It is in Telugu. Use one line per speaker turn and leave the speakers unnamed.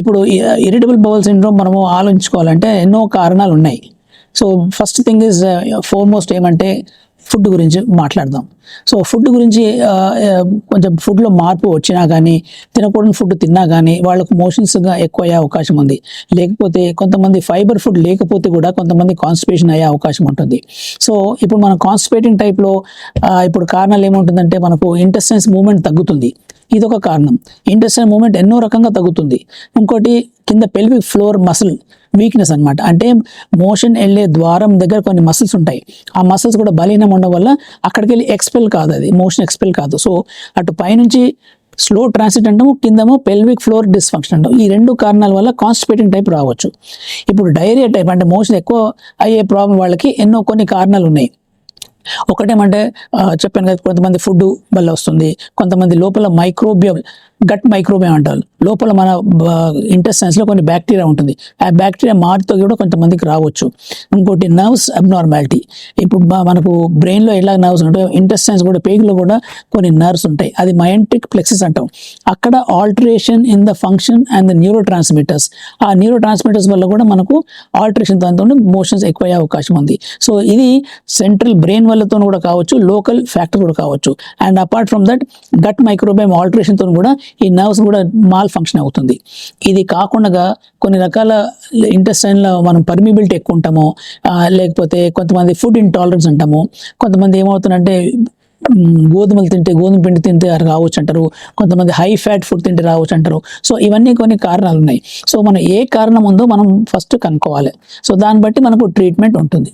ఇప్పుడు ఇరిటబుల్ బౌల్ సిండ్రోమ్ మనము ఆలోచించుకోవాలంటే ఎన్నో కారణాలు ఉన్నాయి so first thing is foremost ఏమంటే ఫుడ్ గురించి మాట్లాడదాం. సో ఫుడ్ గురించి కొంచెం ఫుడ్లో మార్పు వచ్చినా కానీ తినకూడని ఫుడ్ తిన్నా కానీ వాళ్ళకు మోషన్స్గా ఎక్కువ అయ్యే అవకాశం ఉంది. లేకపోతే కొంతమంది ఫైబర్ ఫుడ్ లేకపోతే కూడా కొంతమంది కాన్స్టిపేషన్ అయ్యే అవకాశం ఉంటుంది. సో ఇప్పుడు మనం కాన్స్టిపేటింగ్ టైప్లో ఇప్పుడు కారణాలు ఏముంటుందంటే మనకు ఇంటెస్టెన్స్ మూమెంట్ తగ్గుతుంది. ఇదొక కారణం. ఇంటెస్టైన్ మూమెంట్ ఎన్నో రకంగా తగ్గుతుంది. ఇంకోటి కింద పెల్విక్ ఫ్లోర్ మసిల్ వీక్నెస్ అనమాట అంటే మోషన్ వెళ్ళే ద్వారం దగ్గర కొన్ని మసిల్స్ ఉంటాయి. ఆ మసిల్స్ కూడా బలీనం ఉండడం వల్ల అక్కడికి వెళ్ళి ఎక్స్పెల్ కాదు అది. మోషన్ ఎక్స్పెల్ కాదు. సో అటు పైనుంచి స్లో ట్రాన్సిట్ అంటాము కిందమో పెల్విక్ ఫ్లోర్ డిస్ఫంక్షన్ అంటాం ఈ రెండు కారణాల వల్ల కాన్స్టిపేటింగ్ టైప్ రావచ్చు. ఇప్పుడు డైరియా టైప్ అంటే మోషన్ ఎక్కువ అయ్యే ప్రాబ్లం వాళ్ళకి ఎన్నో కొన్ని కారణాలు ఉన్నాయి. ఒకటేమంటే ఆ, చెప్పాను కదా కొంతమంది ఫుడ్ వల్ల వస్తుంది కొంతమంది లోపల మైక్రోబియల్ గట్ మైక్రోబియం అంటారు. లోపల మన ఇంటెస్టైన్స్లో లో కొన్ని బ్యాక్టీరియా ఉంటుంది. ఆ బ్యాక్టీరియా మార్తో కూడా కొంతమందికి రావచ్చు. ఇంకోటి నర్వ్స్ అబ్నార్మాలిటీ ఇప్పుడు మనకు బ్రెయిన్లో ఎలా నర్వ్స్ ఉంటాయో ఇంటెస్టైన్స్ కూడా పేగులో కూడా కొన్ని నర్వ్స్ ఉంటాయి. అది మయంటిక్ ప్లెక్సెస్ అంటాం. అక్కడ alteration in the function and the neurotransmitters ఆ న్యూరో ట్రాన్స్మిటర్స్ వల్ల కూడా మనకు ఆల్టరేషన్ దాంతో మోషన్స్ ఎక్కువయ్యే అవకాశం ఉంది. సో ఇది సెంట్రల్ బ్రెయిన్ వల్లతో కూడా కావచ్చు లోకల్ ఫ్యాక్టర్ కూడా కావచ్చు. And apart from that gut microbiome ఆల్టరేషన్తో కూడా ఈ నర్వ్స్ కూడా మాల్ ఫంక్షన్ అవుతుంది. ఇది కాకుండా కొన్ని రకాల ఇంటెస్టైన్లో మనం పర్మిబిలిటీ ఎక్కువ ఉంటాము. లేకపోతే కొంతమంది ఫుడ్ ఇంటాలరెన్స్ అంటాము. కొంతమంది ఏమవుతుందంటే గోధుమలు తింటే గోధుమ పిండి తింటే రావచ్చు అంటారు. కొంతమంది హై ఫ్యాట్ ఫుడ్ తింటే రావచ్చు అంటారు. సో ఇవన్నీ కొన్ని కారణాలు ఉన్నాయి సో మనం ఏ కారణం ఉందో మనం ఫస్ట్ కనుక్కోవాలి. సో దాన్ని బట్టి మనకు ట్రీట్మెంట్ ఉంటుంది.